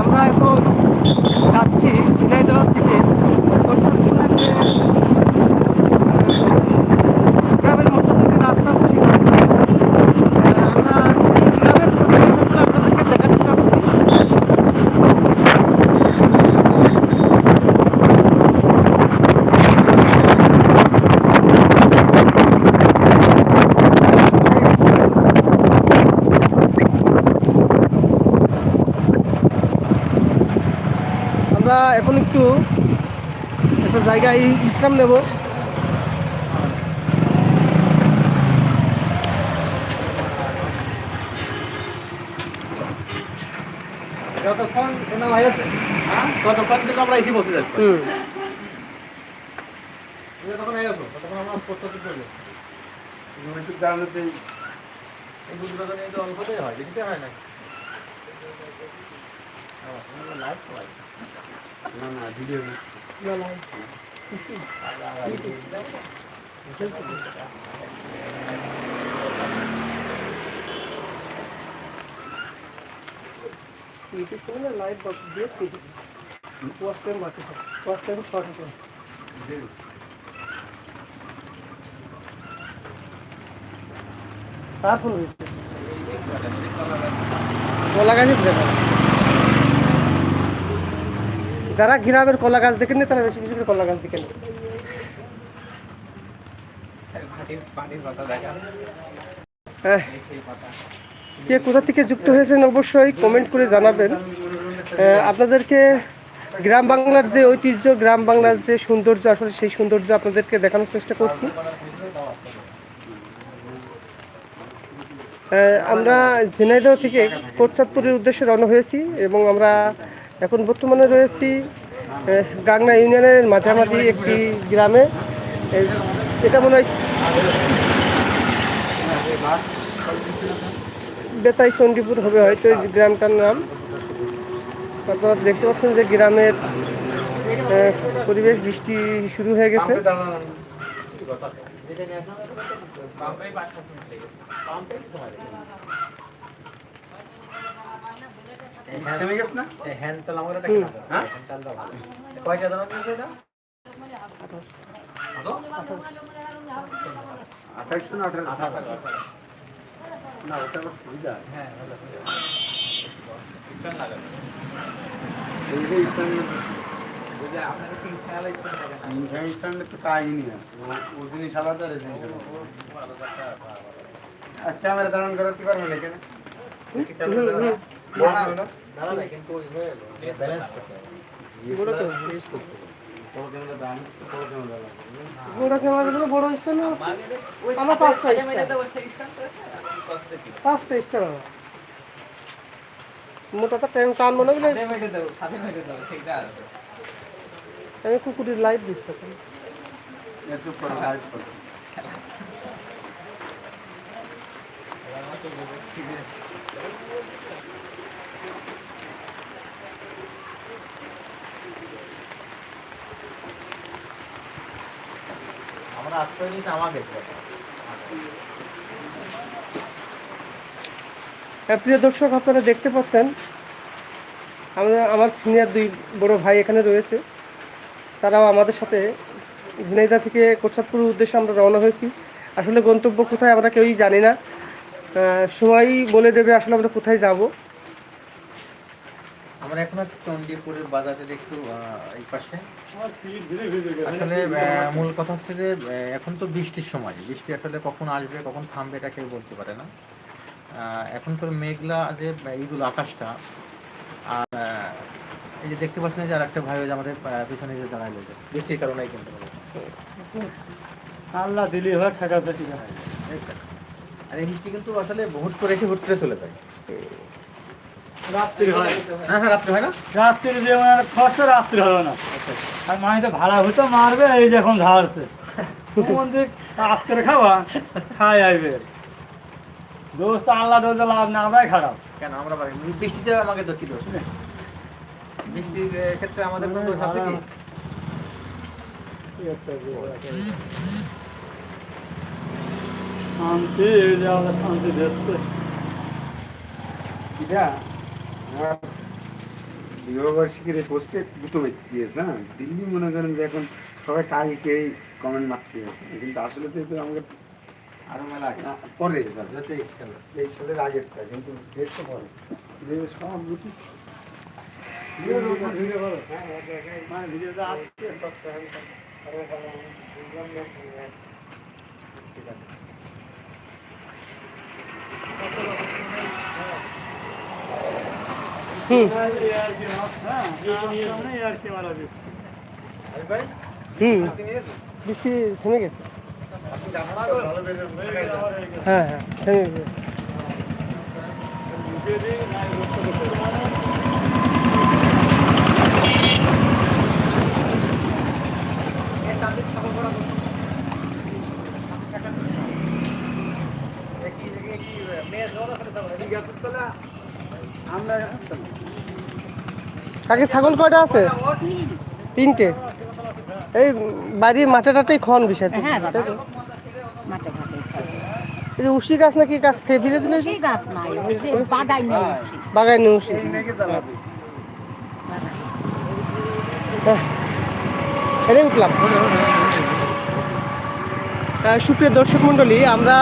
আমরা এখন যাচ্ছি ঝিনাইদহ থেকে। এখন একটু একটা জায়গায় বিশ্রাম নেব। শোনা ভাই আছে আমরা এসে বসে যাচ্ছি তখন এই আসো আমরা একটু জানাতে অল্পতেই হয় বেশিতে হয় না। না না ভিডিও ইউটিউব চ্যানেলে লাইভ বক্স দিয়ে পেয়ে ওয়াচ টাইম বাকি ওয়াচ টাইম শর্ট করে তারপর হয়েছে কলা গাছই দেখা যারা গ্রামের কলা গাছ দেখেন তারা বেশি বেশি করে কলা গাছ দেখেন। কে কোথা থেকে যুক্ত হয়েছেন অবশ্যই কমেন্ট করে জানাবেন। আপনাদেরকে গ্রাম বাংলার যে ঐতিহ্য, গ্রাম বাংলার যে সৌন্দর্য, আসলে সেই সৌন্দর্য আপনাদেরকে দেখানোর চেষ্টা করছি। আমরা ঝিনাইদহ থেকে কোটচাঁদপুরের উদ্দেশ্যে রওনা হয়েছি এবং আমরা এখন বর্তমানে রয়েছি গাংনা ইউনিয়নের মাঝামাঝি একটি গ্রামে। এটা মনে হয় বেতাই চণ্ডীপুর হবে হয়তো এই গ্রামটার নাম। আপনারা দেখতে পাচ্ছেন যে গ্রামের পরিবেশ বৃষ্টি শুরু হয়ে গেছে। থেমে গেছে না হ্যান্ড তাল আমাকে হুম। দেখে হ্যাঁ? কয়টা দানা দিয়েছে এটা কত? আঠাইশশো না আঠারো? আঠারো। না ওটা আমার সুবিধা। হ্যাঁ আছে। ক্যামেরা ধারণ করাতে পারবেন এখানে? বড় ক্যামেরাগুলো পাঁচটা স্ট্যান্ড পাঁচটা স্ট্যান্ড আমার মোটা তো টাইম টান মনে বলে আমি কুকুরের লাইভ দিচ্ছি। নিতে আমাকে হ্যাঁ, প্রিয় দর্শক আপনারা দেখতে পাচ্ছেন আমাদের আমার সিনিয়র দুই বড় ভাই এখানে রয়েছে। তারাও আমাদের সাথে ঝিনাইদা থেকে কোটসাদপুর উদ্দেশ্যে আমরা রওনা হয়েছি। আসলে গন্তব্য কোথায় আমরা কেউই জানি না। সময়ই বলে দেবে আসলে আমরা কোথায় যাব। আমরা এখন আছি চণ্ডীপুরের বাজারের একটু এই পাশে। আসলে মূল কথা হচ্ছে যে এখন তো বৃষ্টির সময়। বৃষ্টি আসলে কখন আসবে কখন থামবে এটা কেউ বলতে পারে না। এখন তো মেঘলা যে এইগুলো আকাশটা আর এই যে দেখতে পাচ্ছেন যে আর একটা ভাই আমাদের পিছনে যে দাঁড়ায় রয়েছে বৃষ্টির কারণেই কিন্তু আল্লাহ দিলি হয় ঠেকা ঠিক আছে। আর এই বৃষ্টি কিন্তু আসলে হুট করে এসে হুট করে চলে যায়। রাত্রি হয়। হ্যাঁ হ্যাঁ রাত্রে হয় না? রাত্রি যে মানে খরচ রাত্রি হবে না। আর মাইটা ভাড়া হইতো মারবে এই যে এখন ঝাড়ছে। মন্দির আজকের খাওয়া খাই আইবে। দোস্ত আল্লাহ দোস্ত লাভ না আমরাই খারাপ। কেন আমরা পারি বৃষ্টিতে আমাকে তো কি দোষ? বৃষ্টির আহ, ক্ষেত্রে আমাদের কোনো দোষ আছে কি? শান্তি শান্তি দেখছে এটা বিবাহবার্ষিকীর এই পোস্টে দুটো ব্যক্তি দিয়েছে হ্যাঁ? দিল্লি মনে করেন যে এখন সবাই কালকেই কমেন্ট মারতে আছে কিন্তু আসলে তো এটা আমাকে আরও মেলা পরে। এই সালের আগেরটা কিন্তু তো পরে। সব রুটি ভিডিও করো, ভিডিও করো। মানে ভিডিওটা আসছে হুম। হ্যাঁ সামনে আর কি মারা বৃষ্টি হুম বৃষ্টি থেমে গেছে হ্যাঁ হ্যাঁ থেমে গেছে কাকি ছাগল কয়টা আছে? তিনটে। এই বাড়ির মাঠে টাটেই খন বিষয়। হ্যাঁ। এই যে উশি গাছ নাকি গাছ খেয়ে ফিরে দিলে? বাগাই নেই হ্যাঁ, এটাই উঠলাম। সুপ্রিয় দর্শক মণ্ডলী আমরা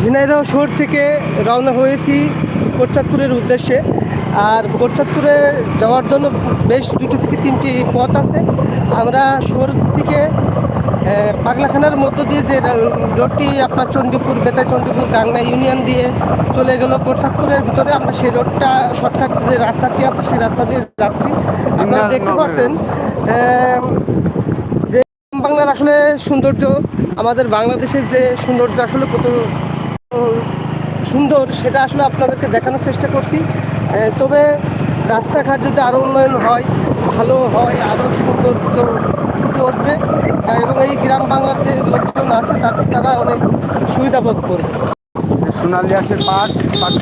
ঝিনাইদহ শহর থেকে রওনা হয়েছি কোটচাঁদপুরের উদ্দেশ্যে। আর কোটচাঁদপুরে যাওয়ার জন্য বেশ দুটো থেকে তিনটি পথ আছে। আমরা শহর থেকে পাগলাখানার মধ্য দিয়ে যে রোডটি আপনার চণ্ডীপুর বেতাই চণ্ডীপুর গাংনা ইউনিয়ন দিয়ে চলে গেল কোটচাঁদপুরের ভিতরে। আমরা সেই রোডটা শর্টকাট যে রাস্তাটি আছে সেই রাস্তা দিয়ে যাচ্ছি। আপনারা দেখতে পাচ্ছেন যে বাংলার আসলে সৌন্দর্য আমাদের বাংলাদেশের যে সৌন্দর্য আসলে কত সুন্দর সেটা আসলে আপনাদেরকে দেখানোর চেষ্টা করছি। তবে রাস্তাঘাট যদি আরও উন্নয়ন হয়, ভালো হয় আরও সুন্দর ফুটে উঠবে। এবং এই গ্রাম বাংলার যে লোকজন আছে তাদের তারা অনেক সুবিধা বোধ করবে। সোনালি আছে পাট পাট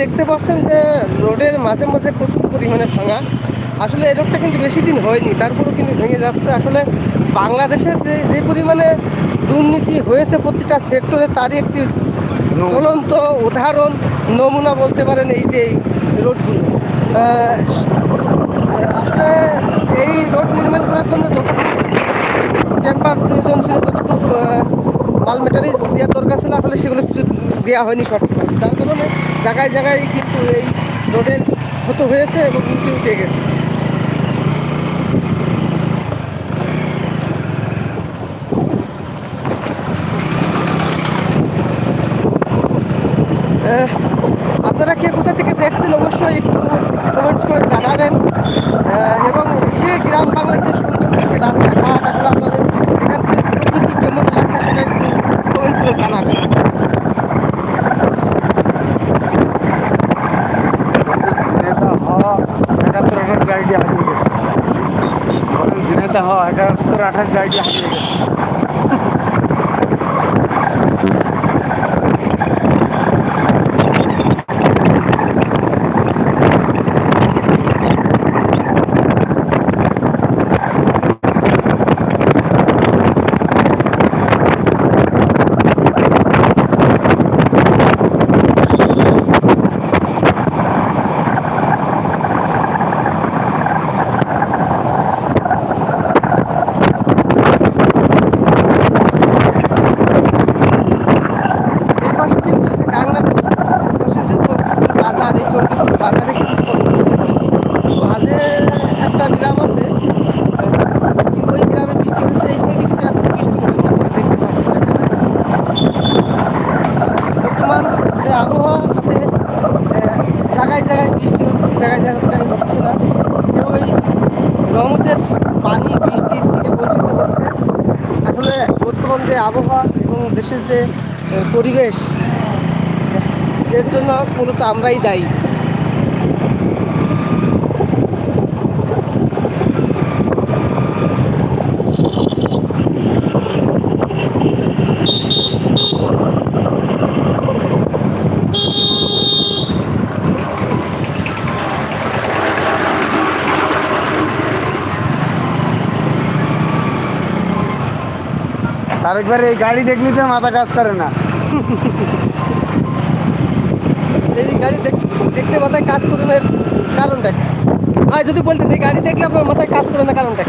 দেখতে পাচ্ছেন যে রোডের মাঝে মাঝে প্রচুর পরিমাণে ভাঙা। আসলে এই রোডটা কিন্তু বেশি দিন হয়নি, তারপরেও কিন্তু ভেঙে যাচ্ছে। আসলে বাংলাদেশে যে যে পরিমাণে দুর্নীতি হয়েছে প্রতিটা সেক্টরে, তারই একটি জ্বলন্ত উদাহরণ নমুনা বলতে পারেন এই যে এই রোডগুলো। আসলে এই রোড নির্মাণ করার জন্য যতটুকু টেম্পার প্রয়োজন ছিল, ততটুকু মাল মেটারিজ দেওয়ার দরকার ছিল। আসলে সেগুলো কিছু দেওয়া হয়নি সঠিকভাবে। যার কারণে জায়গায় জায়গায় কিন্তু এই রোডের ক্ষত হয়েছে এবং উঠে উঠে গেছে। আপনারা কে কোথা থেকে দেখছেন? অবশ্যই একটু কমেন্টস করে জানাবেন আহ, এবং এই যে গ্রাম বাংলার যে সুন্দর যে রাস্তাঘাট আসলে আপনাদের এখান থেকে প্রকৃতি কেমন লাগছে সেটা একটু কমেন্ট করে জানাবেন ঝিনেতা হওয়া একাত্তর আঠাশ গাড়িটি হারিয়ে গেছে হওয়া একাত্তর আঠাশ গাড়ি হারিয়ে এই পাশে কিন্তু যে গাংনার পাশে যে চণ্ডীপুর বাজার এই চণ্ডীপুর বাজারে কিন্তু মাঝে একটা গ্রাম আছে আহ, ওই গ্রামে বৃষ্টি হচ্ছে এই সাইডে কিন্তু এখন বৃষ্টি হয়নি আপনারা দেখতে পাচ্ছেন এখানে। বর্তমান যে আবহাওয়া তাতে আহ, জায়গায় জায়গায় বৃষ্টি হচ্ছে জায়গায় জায়গায় হচ্ছে না এবং এই রহমতের পানি বৃষ্টির থেকে বঞ্চিত হচ্ছে আসলে বর্তমান যে আবহাওয়া এবং দেশের যে পরিবেশ এর জন্য মূলত আমরাই দায়ী। আরেকবার এই গাড়ি দেখলি তো মাথা কাজ করে না। এই গাড়ি দেখ- দেখতে মাথায় কাজ করে না কারণটা হ্যাঁ যদি বলতেন এই গাড়ি দেখলে আপনার মাথায় কাজ করে না কারণটা